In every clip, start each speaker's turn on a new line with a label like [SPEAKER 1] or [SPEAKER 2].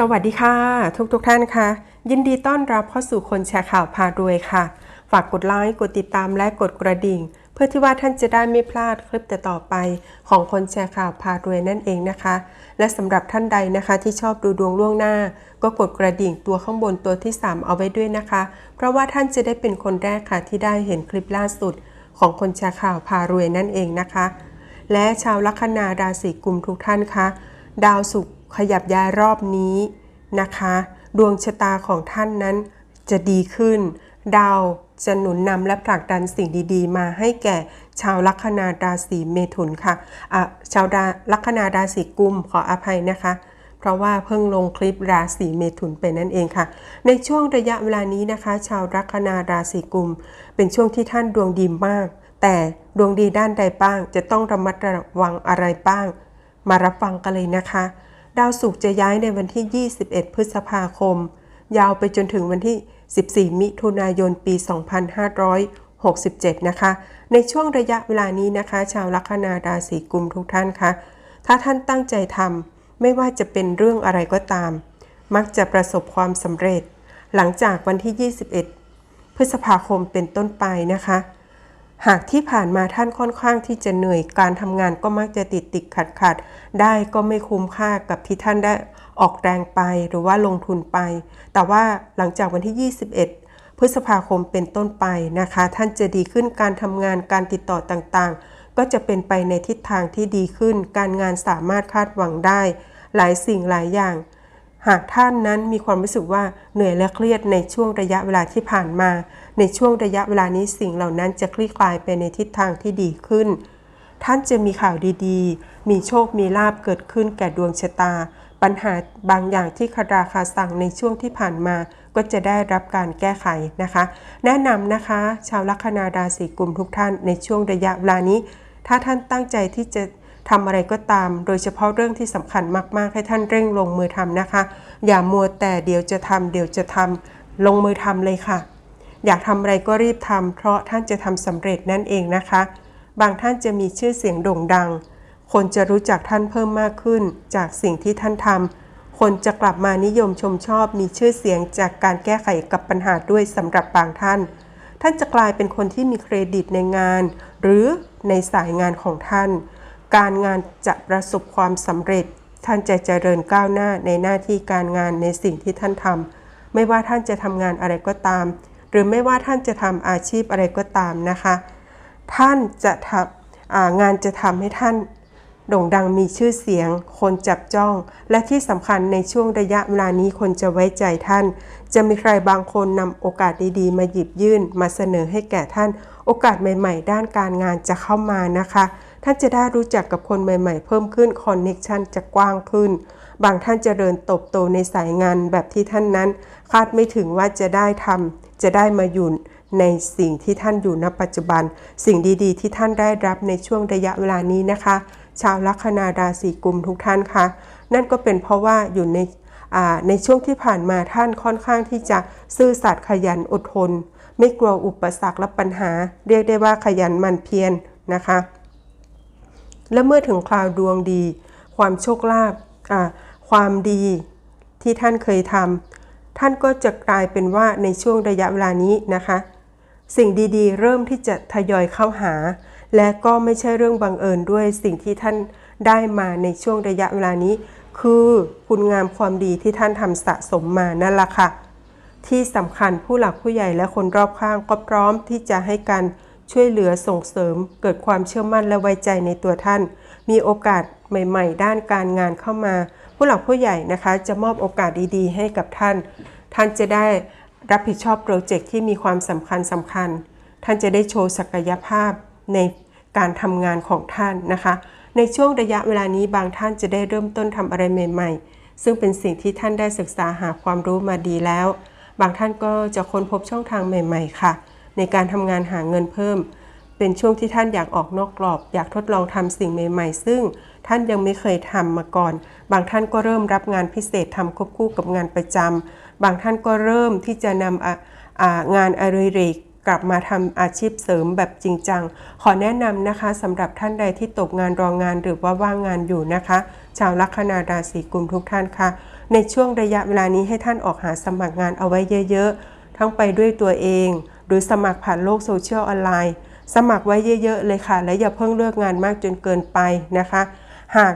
[SPEAKER 1] สวัสดีค่ะ ทุกทุกๆท่านค่ะ ยินดีต้อนรับเข้าสู่คนแชร์ข่าวพารวยค่ะ ฝากกดไลค์กดติดตามและกดกระดิ่ง เพื่อที่ว่าท่านจะได้ไม่พลาดคลิปต่ต่อไป ของคนแชร์ข่าวพารวยนั่นเองนะคะ และสำหรับท่านใดนะคะที่ชอบดูดวงล่วงหน้า ก็กดกระดิ่งตัวข้างบนตัวที่ 3 เอาไว้ด้วยนะคะ เพราะว่าท่านจะได้เป็นคนแรกค่ะที่ได้เห็นคลิปล่าสุด ของคนแชร์ข่าวพารวยนั่นเองนะคะ และชาวลัคนาราศีกุมทุกท่านคะดาวศุกร์ ขยับย้ายรอบนี้นะคะ ดวงชะตาของท่านนั้นจะดีขึ้น ดาวจะหนุนนำและผลักดันสิ่งดีๆ มาให้แก่ชาวลัคนาราศีเมถุนค่ะะชาวาลัคนาราศีกุมขออภัยนะคะ เพราะว่าเพิ่งลงคลิปราศีเมถุนไปนั่นเองค่ะ ในช่วงระยะเวลานี้นะคะ ชาวลัคนาราศีกุม เป็นช่วงที่ท่านดวงดีมาก แต่ดวงดีด้านใดบ้าง จะต้องระมัดระวังอะไรบ้าง มารับฟังกันเลยนะคะ ดาวศุกร์จะย้ายในวันที่ 21 พฤษภาคม ยาวไปจนถึงวันที่ 14 มิถุนายน ปี 2567 นะคะ ในช่วงระยะเวลานี้นะคะ ชาวลัคนาราศีกุมทุกท่านคะ ถ้าท่านตั้งใจทำไม่ว่าจะเป็นเรื่องอะไรก็ตาม มักจะประสบความสำเร็จ หลังจากวันที่ 21 พฤษภาคมเป็นต้นไปนะคะ หากที่ผ่านมาท่านค่อนข้างที่จะเหนื่อยการทำงานก็มักจะติดติดขัดขัดได้ก็ไม่คุ้มค่ากับที่ท่านได้ออกแรงไปหรือว่าลงทุนไป แต่ว่าหลังจากวันที่ 21 พฤษภาคมเป็นต้นไปนะคะ ท่านจะดีขึ้นการทำงานการติดต่อต่างๆ ก็จะเป็นไปในทิศทางที่ดีขึ้น การงานสามารถคาดหวังได้ หลายสิ่งหลายอย่าง หากท่านนั้นมีความรู้สึกว่าเหนื่อยและเครียดในช่วงระยะเวลาที่ผ่านมา ในช่วงระยะเวลานี้สิ่งเหล่านั้นจะคลี่คลายไปในทิศทางที่ดีขึ้น ท่านจะมีข่าวดีๆ มีโชคมีลาบเกิดขึ้นแก่ดวงชะตา ปัญหาบางอย่างที่คาราคาสั่งในช่วงที่ผ่านมา ก็จะได้รับการแก้ไขนะคะ แนะนำนะคะ ชาวลัคนาราศีกุมทุกท่านในช่วงระยะเวลานี้ ถ้าท่านตั้งใจที่จะ ทำอะไรก็ตาม โดยเฉพาะเรื่องที่สำคัญมาก ๆ ให้ท่านเร่งลงมือทำนะคะ อย่ามัวแต่เดี๋ยวจะทำเดี๋ยวจะทำลงมือทำเลยค่ะ อยากทำอะไรก็รีบทำเพราะท่านจะทำสำเร็จนั่นเองนะคะ บางท่านจะมีชื่อเสียงโด่งดัง คนจะรู้จักท่านเพิ่มมากขึ้น จากสิ่งที่ท่านทำคนจะกลับมานิยมชมชอบมีชื่อเสียงจากการแก้ไขกับปัญหาด้วยสำหรับบางท่าน ท่านจะกลายเป็นคนที่มีเครดิตในงาน หรือในสายงานของท่าน การงานจะประสบความสำเร็จ ท่านจะเจริญก้าวหน้าในหน้าที่การงานในสิ่งที่ท่านทำไม่ว่าท่านจะทำงานอะไรก็ตาม หรือไม่ว่าท่านจะทำอาชีพอะไรก็ตามนะคะ ท่านจะทำงานจะทำให้ท่านโด่งดังมีชื่อเสียง คนจับจ้อง และที่สำคัญในช่วงระยะเวลานี้คนจะไว้ใจท่าน จะมีใครบางคนนำโอกาสดีๆ มาหยิบยื่น มาเสนอให้แก่ท่าน โอกาสใหม่ ๆ ด้านการงานจะเข้ามานะคะ ท่านจะได้รู้จักกับคนใหม่ๆ เพิ่มขึ้นคอนเน็ชันจะกว้างขึ้น บางท่านจเจริญเติบโตในสายงานแบบที่ท่านนั้น คาดไม่ถึงว่าจะได้ทำจะได้มาอยู่ในสิ่งที่ท่านอยู่ณปัจจุบัน สิ่งดีๆ ที่ท่านได้รับในช่วงระยะเวลานี้นะคะ ชาวลัคนาราศีกุมทุกท่านคะนั่นก็เป็นเพราะว่าอยู่ในในช่วงที่ผ่านมาท่านค่อนข้างที่จะซื่อสัตย์ขยันอดทน ไม่กลัวอุปสรรคและปัญหา เรียกได้ว่าขยันมั่นเพียรนนะคะ และเมื่อถึงคราวดวงดี ความโชคลาภความดีที่ท่านเคยทำท่านก็จะกลายเป็นว่าในช่วงระยะเวลานี้นะคะ สิ่งดีๆ เริ่มที่จะทยอยเข้าหา และก็ไม่ใช่เรื่องบังเอิญด้วยสิ่งที่ท่านได้มาในช่วงระยะเวลานี้ คือคุณงามความดีที่ท่านทำสะสมมานั่นแหละค่ะที่สำคัญผู้หลักผู้ใหญ่และคนรอบข้างก็พร้อมที่จะให้การ ช่วยเหลือส่งเสริม เกิดความเชื่อมั่นและไว้ใจในตัวท่าน มีโอกาสใหม่ ๆ ด้านการงานเข้ามา ผู้หลักผู้ใหญ่นะคะ จะมอบโอกาสดีๆ ให้กับท่าน ท่านจะได้รับผิดชอบโปรเจกต์ที่มีความสำคัญสำคัญ ท่านจะได้โชว์ศักยภาพในการทำงานของท่านนะคะ ในช่วงระยะเวลานี้บางท่านจะได้เริ่มต้นทำอะไรใหม่ ๆ ซึ่งเป็นสิ่งที่ท่านได้ศึกษาหาความรู้มาดีแล้ว บางท่านก็จะค้นพบช่องทางใหม่ ๆ ค่ะ ในการทำงานหาเงินเพิ่ม เป็นช่วงที่ท่านอยากออกนอกกรอบ อยากทดลองทำสิ่งใหม่ ๆ ซึ่งท่านยังไม่เคยทำมาก่อน บางท่านก็เริ่มรับงานพิเศษทำควบคู่กับงานประจำบางท่านก็เริ่มที่จะนำงานอริเรกกลับมาทำอาชีพเสริมแบบจริงจัง ขอแนะนำนะคะสำหรับท่านใดที่ตกงานรองงานหรือว่าว่างงานอยู่นะคะ ชาวลัคนาราศีกุมทุกท่านค่ะ ในช่วงระยะเวลานี้ให้ท่านออกหาสมัครงานเอาไว้เยอะ ๆ ทั้งไปด้วยตัวเอง หรือสมัครผ่านโลกโซเชียลออนไลน์ สมัครไว้เยอะๆเลยค่ะ และอย่าเพิ่งเลือกงานมากจนเกินไปนะคะ หาก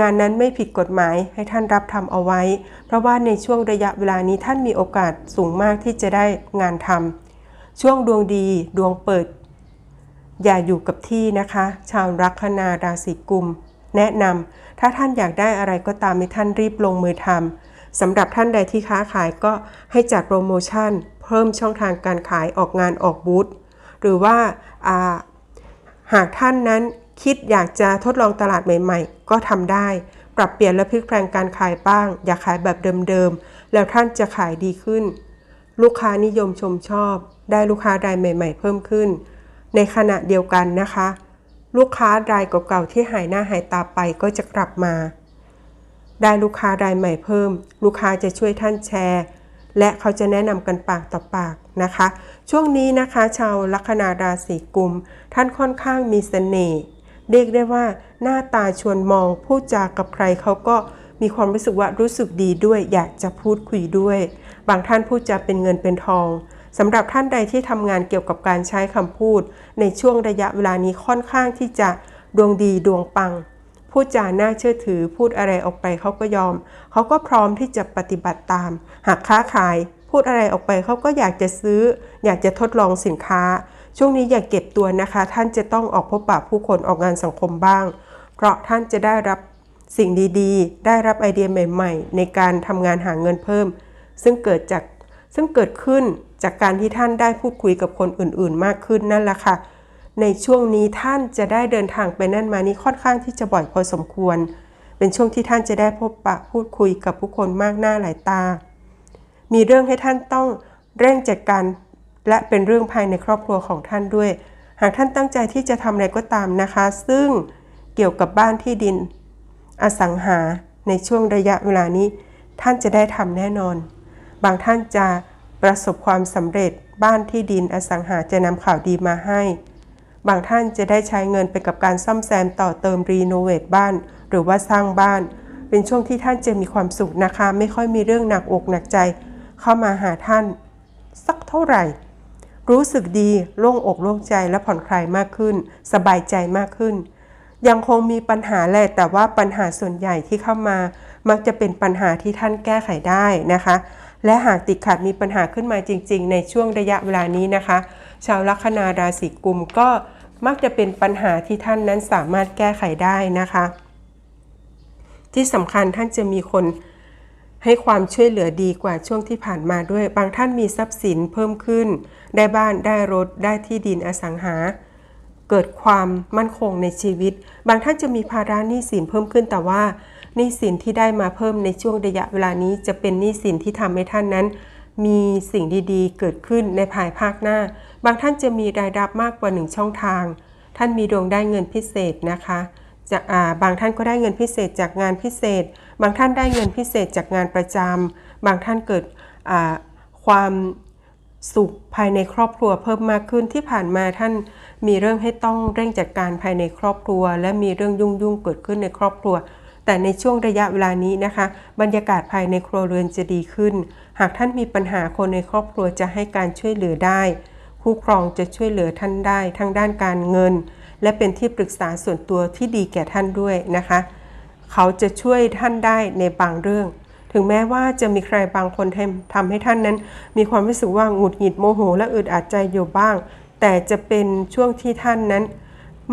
[SPEAKER 1] งานนั้นไม่ผิดกฎหมายให้ท่านรับทำเอาไว้ เพราะว่าในช่วงระยะเวลานี้ท่านมีโอกาสสูงมากที่จะได้งานทำช่วงดวงดีดวงเปิด อย่าอยู่กับที่นะคะ ชาวลัคนาราศีกุม แนะนำถ้าท่านอยากได้อะไรก็ตามให้ท่านรีบลงมือทำสำหรับท่านใดที่ค้าขายก็ให้จัดโปรโมชั่น เพิ่มช่องทางการขายออกงานออกบูธหรือว่าาหากท่านนั้นคิดอยากจะทดลองตลาดใหม่ๆ ก็ทำได้ ปรับเปลี่ยนและพลิกแปลงการขายบ้าง อย่าขายแบบเดิมๆ แล้วท่านจะขายดีขึ้น ลูกค้านิยมชมชอบ ได้ลูกค้ารายใหม่ ๆ เพิ่มขึ้น ในขณะเดียวกันนะคะ ลูกค้ารายเก่าๆที่หายหน้าหายตาไปก็จะกลับมา ได้ลูกค้ารายใหม่เพิ่ม ลูกค้าจะช่วยท่านแชร์ และเขาจะแนะนำกันปากต่อปากนะคะ ช่วงนี้นะคะ ชาวลัคนาราศีกุม ท่านค่อนข้างมีเสน่ห์เรียกได้ว่าหน้าตาชวนมองพูดจากับใครเขาก็มีความรู้สึกว่ารู้สึกดีด้วย อยากจะพูดคุยด้วย บางท่านพูดจาเป็นเงินเป็นทองสำหรับท่านใดที่ทำงานเกี่ยวกับการใช้คำพูด ในช่วงระยะเวลานี้ค่อนข้างที่จะดวงดีดวงปัง พูดจาน่าเชื่อถือพูดอะไรออกไปเขาก็ยอม เขาก็พร้อมที่จะปฏิบัติตาม หากค้าขาย พูดอะไรออกไปเขาก็อยากจะซื้อ อยากจะทดลองสินค้า ช่วงนี้อย่าเก็บตัวนะคะ ท่านจะต้องออกพบปะผู้คนออกงานสังคมบ้าง เพราะท่านจะได้รับสิ่งดีๆ ได้รับไอเดียใหม่ ๆ ในการทำงานหาเงินเพิ่ม ซึ่งเกิดจากซึ่งเกิดขึ้นจากการที่ท่านได้พูดคุยกับคนอื่นๆ มากขึ้นนั่นแหละค่ะ ในช่วงนี้ท่านจะได้เดินทางไปนั่นมานี้ค่อนข้างที่จะบ่อยพอสมควร เป็นช่วงที่ท่านจะได้พบปะพูดคุยกับผู้คนมากหน้าหลายตา มีเรื่องให้ท่านต้องเร่งจัดการและเป็นเรื่องภายในครอบครัวของท่านด้วย หากท่านตั้งใจที่จะทำอะไรก็ตามนะคะ ซึ่งเกี่ยวกับบ้านที่ดิน อสังหาในช่วงระยะเวลานี้ ท่านจะได้ทำแน่นอน บางท่านจะประสบความสำเร็จบ้านที่ดินอสังหาจะนำข่าวดีมาให้ บางท่านจะได้ใช้เงินไปกับการซ่อมแซมต่อเติมรีโนเวทบ้าน หรือว่าสร้างบ้าน เป็นช่วงที่ท่านจะมีความสุขนะคะ ไม่ค่อยมีเรื่องหนักอกหนักใจ เข้ามาหาท่าน สักเท่าไหร่ รู้สึกดีโล่งอกโล่งใจและผ่อนคลายมากขึ้น สบายใจมากขึ้น ยังคงมีปัญหาแหละแต่ว่าปัญหาส่วนใหญ่ที่เข้ามา มักจะเป็นปัญหาที่ท่านแก้ไขได้นะคะ และหากติดขัดมีปัญหาขึ้นมาจริง ๆ ในช่วงระยะเวลานี้นะคะ ชาวลัคนาราศีกุมก็มักจะเป็นปัญหาที่ท่านนั้นสามารถแก้ไขได้นะคะ ที่สำคัญท่านจะมีคนให้ความช่วยเหลือดีกว่าช่วงที่ผ่านมาด้วย บางท่านมีทรัพย์สินเพิ่มขึ้น ได้บ้านได้รถได้ที่ดินอสังหา เกิดความมั่นคงในชีวิต บางท่านจะมีภาระหนี้สินเพิ่มขึ้นแต่ว่าหนี้สินที่ได้มาเพิ่มในช่วงระยะเวลานี้ จะเป็นหนี้สินที่ทำให้ท่านนั้น มีสิ่งดีๆ เกิดขึ้นในภายภาคหน้า บางท่านจะมีรายรับมากกว่าหนึ่งช่องทาง ท่านมีดวงได้เงินพิเศษนะคะจะาบางท่านก็ได้เงินพิเศษจากงานพิเศษ บางท่านได้เงินพิเศษจากงานประจำบางท่านเกิดความสุขภายในครอบครัวเพิ่มมากขึ้นที่ผ่านมาท่านมีเรื่องให้ต้องเร่งจัดการภายในครอบครัว และมีเรื่องยุ่งๆเกิดขึ้นในครอบครัว แต่ในช่วงระยะเวลานี้นะคะ บรรยากาศภายในครัวเรือนจะดีขึ้น หากท่านมีปัญหาคนในครอบครัวจะให้การช่วยเหลือได้ คู่ครองจะช่วยเหลือท่านได้ทั้งด้านการเงิน และเป็นที่ปรึกษาส่วนตัวที่ดีแก่ท่านด้วยนะคะ เขาจะช่วยท่านได้ในบางเรื่อง ถึงแม้ว่าจะมีใครบางคนทำทำให้ท่านนั้น มีความรู้สึกว่าหงุดหงิดโมโห และอึดอัดใจอยู่บ้าง แต่จะเป็นช่วงที่ท่านนั้น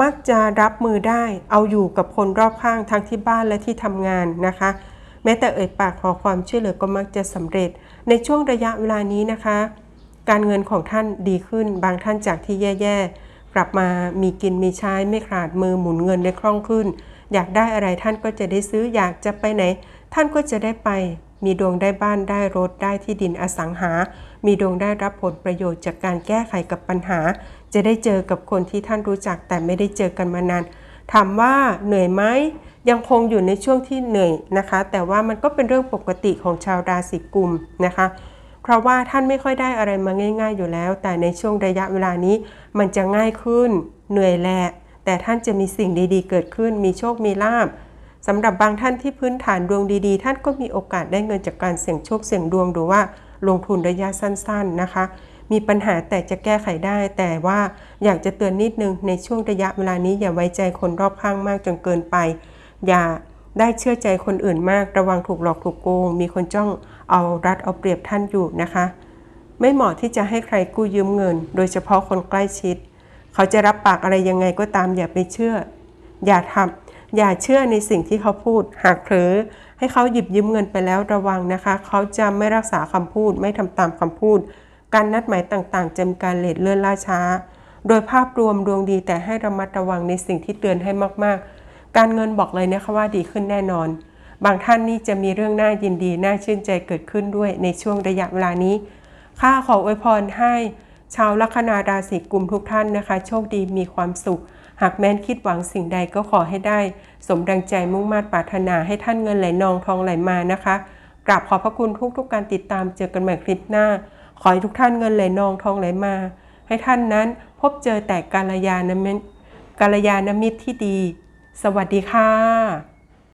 [SPEAKER 1] มักจะรับมือได้เอาอยู่กับคนรอบข้างทั้งที่บ้านและที่ทำงานนะคะแม้แต่เอ่ยปากขอความช่วยเหลือก็มักจะสำเร็จ ในช่วงระยะเวลานี้นะคะ การเงินของท่านดีขึ้น บางท่านจากที่แย่ๆ กลับมามีกินมีใช้ไม่ขาดมือหมุนเงินได้คล่องขึ้น อยากได้อะไรท่านก็จะได้ซื้ออยากจะไปไหน ท่านก็จะได้ไป มีดวงได้บ้านได้รถได้ที่ดินอสังหา มีดวงได้รับผลประโยชน์จากการแก้ไขกับปัญหา จะได้เจอกับคนที่ท่านรู้จักแต่ไม่ได้เจอกันมานานถามว่าเหนื่อยไหมยังคงอยู่ในช่วงที่เหนื่อยนะคะ แต่ว่ามันก็เป็นเรื่องปกติของชาวราศีกุมนะคะ เพราะว่าท่านไม่ค่อยได้อะไรมาง่าย ๆ อยู่แล้ว แต่ในช่วงระยะเวลานี้มันจะง่ายขึ้น เหนื่อยแหละแต่ท่านจะมีสิ่งดีๆ เกิดขึ้น มีโชค มีลาบสำหรับบางท่านที่พื้นฐานดวงดีๆ ท่านก็มีโอกาสได้เงินจากการเสี่ยงโชคเสี่ยงดวงหรือว่าลงทุนระยะสั้นๆนะคะ มีปัญหาแต่จะแก้ไขได้ แต่ว่าอยากจะเตือนนิดนึงในช่วงระยะเวลานี้อย่าไว้ใจคนรอบข้างมากจนเกินไป อย่า ได้เชื่อใจคนอื่นมาก ระวังถูกหลอกถูกโกง มีคนจ้องเอารัดเอาเปรียบท่านอยู่นะคะ ไม่เหมาะที่จะให้ใครกู้ยืมเงิน โดยเฉพาะคนใกล้ชิด เขาจะรับปากอะไรยังไงก็ตามอย่าไปเชื่อ อย่าทำอย่าเชื่อในสิ่งที่เขาพูด หากเผลอให้เขาหยิบยืมเงินไปแล้วระวังนะคะ เขาจะไม่รักษาคำพูด ไม่ทำตามคำพูด การนัดหมายต่างๆจะมีการเลทเลื่อนล่าช้า โดยภาพรวมดวงดีแต่ให้ระมัดระวังในสิ่งที่เตือนให้มากๆ การเงินบอกเลยนะคะว่าดีขึ้นแน่นอน บางท่านนี่จะมีเรื่องน่ายินดีน่าชื่นใจเกิดขึ้นด้วยในช่วงระยะเวลานี้ข้าขออวยพรให้ชาวลัคนาราศีกุมทุกท่านนะคะ โชคดีมีความสุข หากแม้นคิดหวังสิ่งใดก็ขอให้ได้ สมดังใจมุ่งมา่ปรารถนาให้ท่านเงินไหลนองทองไหลมานะคะกราบขอบพระคุณทุกทุกการติดตามเจอกันใหม่คลิปหน้า ขอให้ทุกท่านเงินไหลนองทองไหลมา ให้ท่านนั้นพบเจอแต่กาลยานมิตรกาลยานมิตรที่ดี สวัสดีค่ะ